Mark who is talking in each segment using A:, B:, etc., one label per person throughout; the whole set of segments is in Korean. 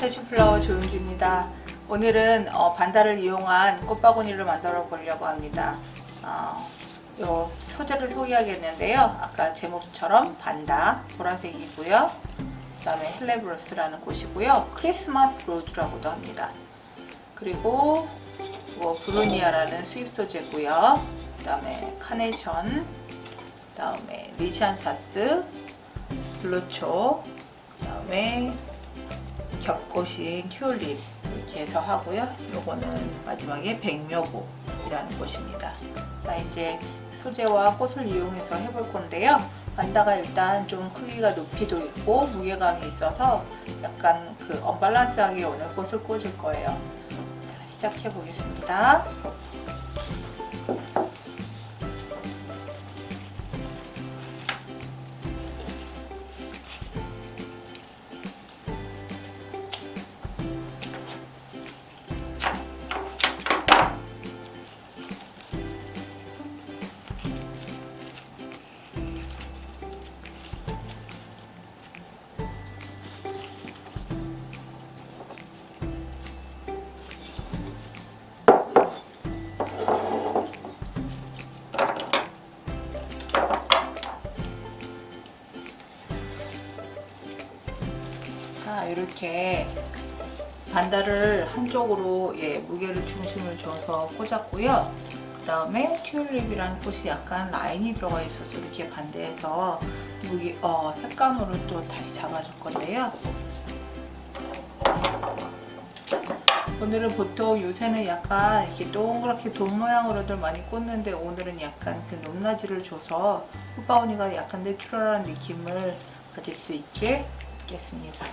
A: 패션플라워 조윤주입니다. 오늘은 어, 반다를 이용한 꽃바구니를 만들어 보려고 합니다. 어, 요 소재를 소개하겠는데요. 아까 제목처럼 반다 보라색이고요. 그 다음에 헬레브로스라는 곳이고요. 크리스마스 로드라고도 합니다. 그리고 뭐 브루니아라는 수입 소재고요. 그 다음에 카네이션, 그 다음에 리시안사스, 블루초, 그 다음에 겹꽃인 튤립 이렇게 해서 하고요. 요거는 마지막에 백묘구이라는 곳입니다. 자, 이제 소재와 꽃을 이용해서 해볼 건데요. 반다가 일단 좀 크기가 높이도 있고 무게감이 있어서 약간 그 언밸런스하게 오늘 꽃을 꽂을 거예요. 자, 시작해 보겠습니다. 이렇게 반다를 한쪽으로 예, 무게를 중심을 줘서 꽂았고요. 그 다음에 튤립이라는 꽃이 약간 라인이 들어가 있어서 이렇게 반대해서 무게, 어, 색감으로 또 다시 잡아줄 건데요. 오늘은 보통 요새는 약간 이렇게 동그랗게 돈 모양으로들 많이 꽂는데 오늘은 약간 그 높낮이를 줘서 꽃바구니가 약간 내추럴한 느낌을 가질 수 있게 겠습니다.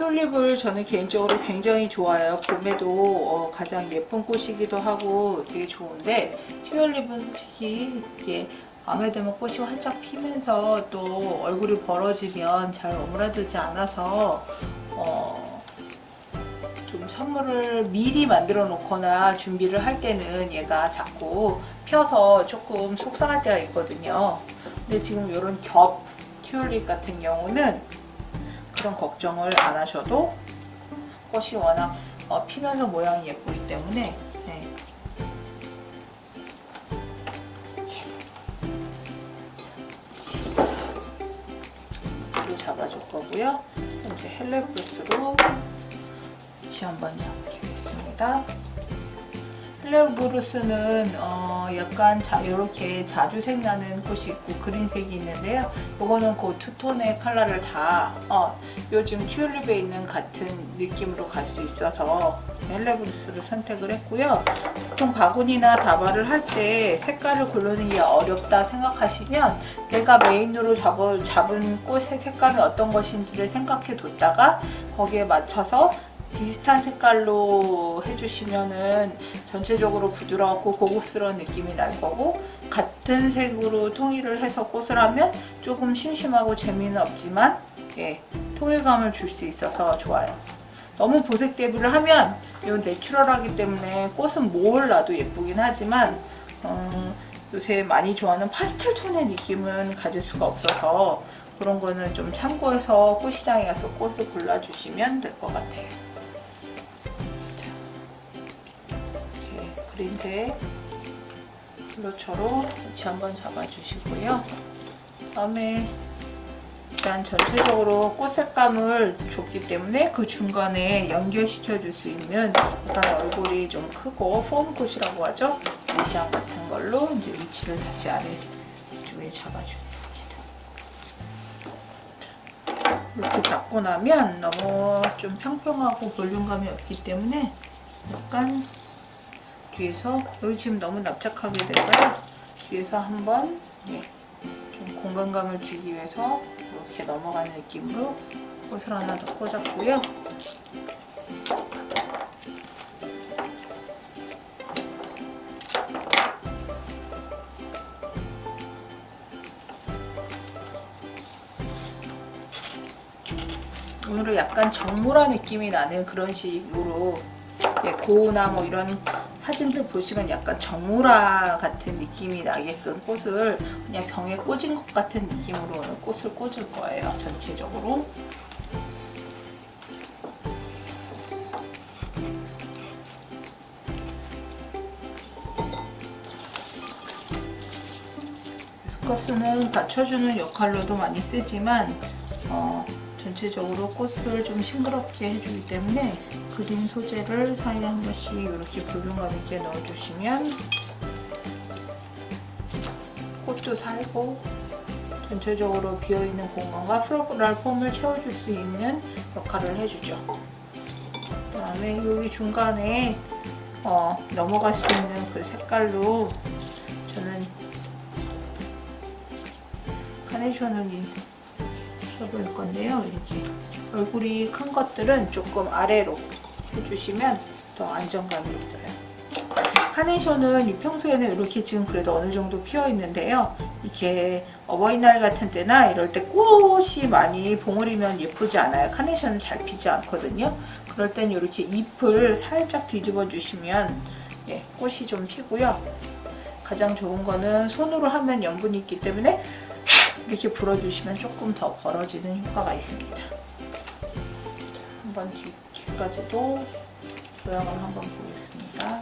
A: 튤립을 저는 개인적으로 굉장히 좋아해요. 봄에도 어, 가장 예쁜 꽃이기도 하고 되게 좋은데 튤립은 솔직히 이게 마음에 들면 꽃이 활짝 피면서 또 얼굴이 벌어지면 잘 오므라들지 않아서 어, 좀 선물을 미리 만들어 놓거나 준비를 할 때는 얘가 자꾸 펴서 조금 속상할 때가 있거든요. 근데 지금 이런 겹 튤립 같은 경우는 그런 걱정을 안 하셔도 꽃이 워낙 어, 피면서 모양이 예쁘기 때문에 네. 로 잡아줄 거고요. 이제 헬레브루스로 같이 한번 잡아주겠습니다. 헬레브루스는 어, 약간 자, 이렇게 자주색 나는 꽃이 있고 그린색이 있는데요. 이거는 그 투톤의 컬러를 다 어, 요즘 튤립에 있는 같은 느낌으로 갈 수 있어서 헬레브루스를 선택을 했고요. 보통 바구니나 다발을 할 때 색깔을 고르는 게 어렵다 생각하시면 내가 메인으로 잡은 꽃의 색감이 어떤 것인지를 생각해 뒀다가 거기에 맞춰서 비슷한 색깔로 해주시면은 전체적으로 부드럽고 고급스러운 느낌이 날 거고 같은 색으로 통일을 해서 꽃을 하면 조금 심심하고 재미는 없지만 예, 통일감을 줄 수 있어서 좋아요. 너무 보색 대비를 하면 이건 내추럴하기 때문에 꽃은 뭘 놔도 예쁘긴 하지만 음, 요새 많이 좋아하는 파스텔 톤의 느낌은 가질 수가 없어서 그런 거는 좀 참고해서 꽃시장에 가서 꽃을 골라주시면 될 것 같아요. 그린색 블루처로 같이 한번 잡아주시고요. 다음에 일단 전체적으로 꽃 색감을 줬기 때문에 그 중간에 연결시켜 줄 수 있는 약간 얼굴이 좀 크고 폼꽃이라고 하죠. 리시안 같은 걸로 이제 위치를 다시 아래쪽에 잡아주겠습니다. 이렇게 잡고 나면 너무 좀 평평하고 볼륨감이 없기 때문에 약간 뒤에서 여기 지금 너무 납작하게 돼서요. 뒤에서 한번 예, 좀 공간감을 주기 위해서 이렇게 넘어가는 느낌으로 꽃을 하나 더 꽂았고요. 오늘은 약간 정물화 느낌이 나는 그런 식으로 예, 고우나 뭐 이런 사진들 보시면 약간 정우라 같은 느낌이 나게끔 꽃을 그냥 병에 꽂은 것 같은 느낌으로 오늘 꽃을 꽂을 거예요. 전체적으로. 스커스는 받쳐주는 역할로도 많이 쓰지만 어, 전체적으로 꽃을 좀 싱그럽게 해주기 때문에 그린 소재를 사이에 한 번씩 이렇게 볼륨감 있게 넣어주시면 꽃도 살고 전체적으로 비어있는 공간과 플로럴 폼을 채워줄 수 있는 역할을 해주죠. 그 다음에 여기 중간에 어, 넘어갈 수 있는 그 색깔로 저는 카네이션을 써볼 건데요. 이렇게 얼굴이 큰 것들은 조금 아래로 해주시면 더 안정감이 있어요. 카네이션은 평소에는 이렇게 지금 그래도 어느 정도 피어 있는데요. 이렇게 어버이날 같은 때나 이럴 때 꽃이 많이 봉우리면 예쁘지 않아요. 카네이션은 잘 피지 않거든요. 그럴 땐 이렇게 잎을 살짝 뒤집어 주시면 예, 꽃이 좀 피고요. 가장 좋은 거는 손으로 하면 염분이 있기 때문에 이렇게 불어주시면 조금 더 벌어지는 효과가 있습니다. 한번 뒤, 뒤까지도 모양을 한번 보겠습니다.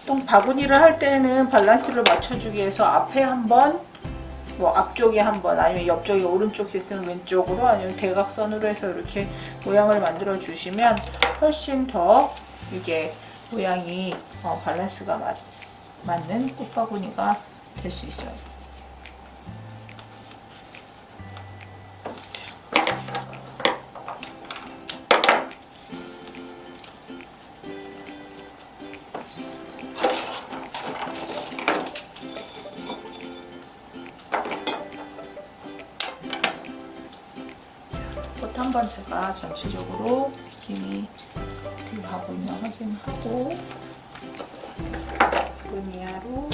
A: 보통 바구니를 할 때는 밸런스를 맞춰주기 위해서 앞에 한번 뭐 앞쪽에 한번 아니면 옆쪽에 오른쪽에 있으면 왼쪽으로 아니면 대각선으로 해서 이렇게 모양을 만들어 주시면 훨씬 더 이게 모양이 어, 밸런스가 맞, 맞는 꽃바구니가 될 수 있어요. 꽃 한 번 제가 전체적으로 느낌이 어떻게 가고 있나 확인하고 루니아로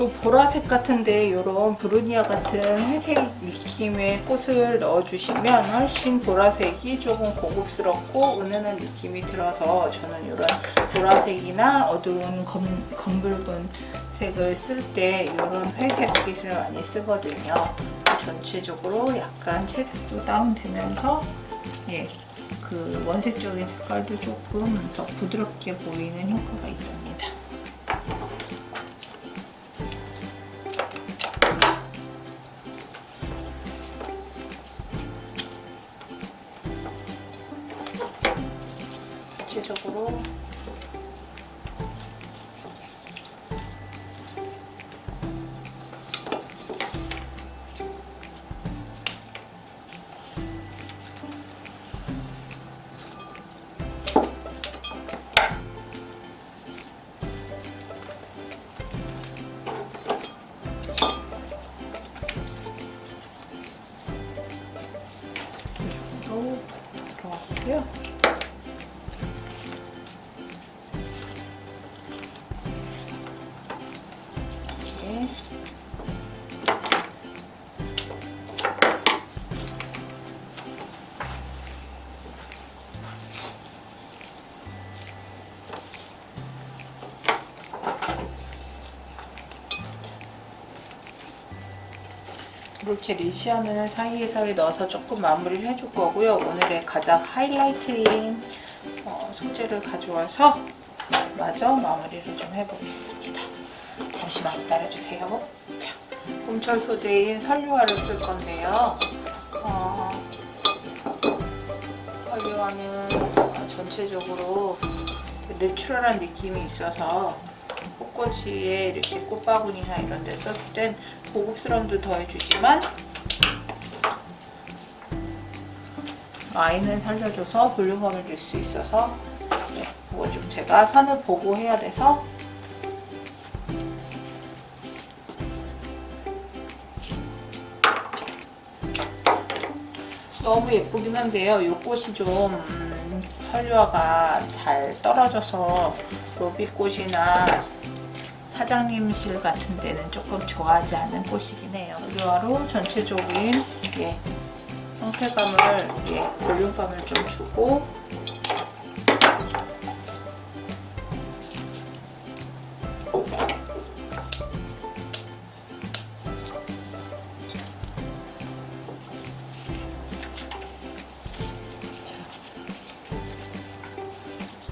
A: 요 보라색 같은데 이런 브루니아 같은 회색 느낌의 꽃을 넣어주시면 훨씬 보라색이 조금 고급스럽고 은은한 느낌이 들어서 저는 이런 보라색이나 어두운 검, 검붉은 색을 쓸때 이런 회색 빛을 많이 쓰거든요. 전체적으로 약간 채색도 다운되면서 예, 그 원색적인 색깔도 조금 더 부드럽게 보이는 효과가 있습니다. 전체적으로 이렇게 리시안을 사이사이 넣어서 조금 마무리를 해줄 거고요. 오늘의 가장 하이라이트인 어, 소재를 가져와서 마저 마무리를 좀 해보겠습니다. 잠시만 기다려주세요. 자, 봄철 소재인 설유화를 쓸 건데요. 어, 설유화는 전체적으로 내추럴한 느낌이 있어서 꽃꽂이에 이렇게 꽃바구니나 이런 데 썼을 땐 고급스러움도 더해주지만 라인을 살려줘서 볼륨감을 줄 수 있어서 네, 이거 좀 제가 선을 보고 해야 돼서 너무 예쁘긴 한데요. 이 꽃이 좀 음, 설화가 잘 떨어져서 로비꽃이나 사장님실 같은 데는 조금 좋아하지 않은 꽃이긴 해요. 설류화로 전체적인 예, 형태감을 예, 볼륨감을 좀 주고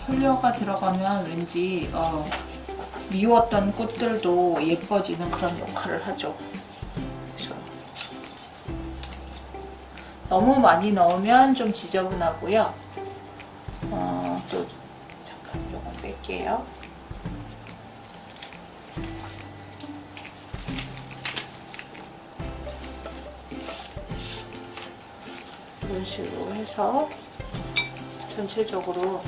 A: 설료가 들어가면 왠지 어, 미웠던 꽃들도 예뻐지는 그런 역할을 하죠. 너무 많이 넣으면 좀 지저분하고요. 어, 또 잠깐 요거 뺄게요. 이런 식으로 해서 전체적으로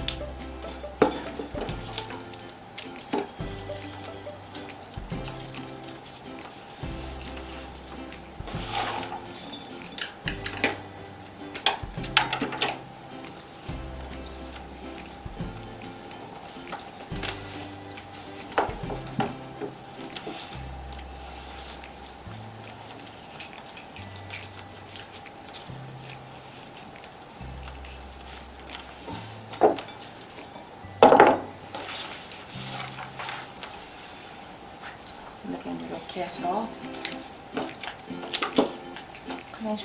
A: 네.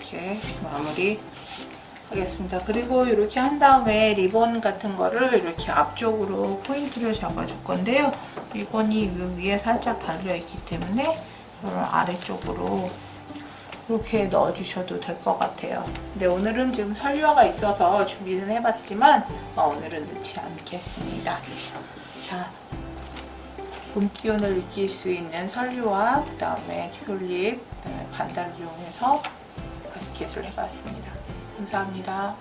A: 이렇게 마무리 하겠습니다. 그리고 이렇게 한 다음에 리본 같은 거를 이렇게 앞쪽으로 포인트를 잡아줄 건데요. 리본이 이 위에 살짝 달려있기 때문에 이걸 아래쪽으로 이렇게 넣어주셔도 될 것 같아요. 근데 오늘은 지금 설유화가 있어서 준비는 해봤지만 어, 오늘은 넣지 않겠습니다. 자, 봄 기운을 느낄 수 있는 설유화, 그 다음에 튤립, 그 다음에 반달을 이용해서 가스켓을 해봤습니다. 감사합니다.